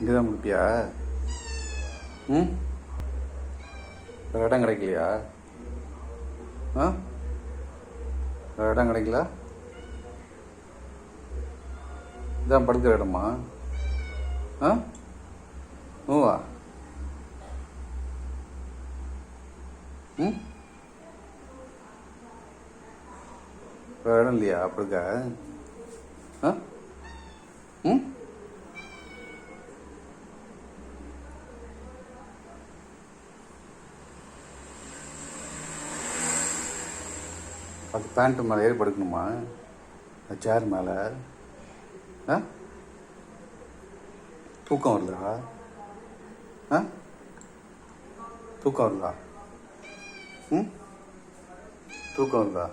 இங்கே தான் முடிப்பியா? ம்? வேறு இடம் கிடைக்கலையா? ஆ? வேறு இடம் கிடைக்கல? இதான் படுக்கிற இடமா? ஆ? மூவா? ம்? வேறு இடம் இல்லையா? அப்படிக்கா ஆ? அது பேண்ட்டு மேலே ஏறி படுக்கணுமா அந்த சேர் மேலே. ஆ? தூக்கம் வருதா? ஆ? தூக்கம் வருதா? ம்? தூக்கம் வருதா?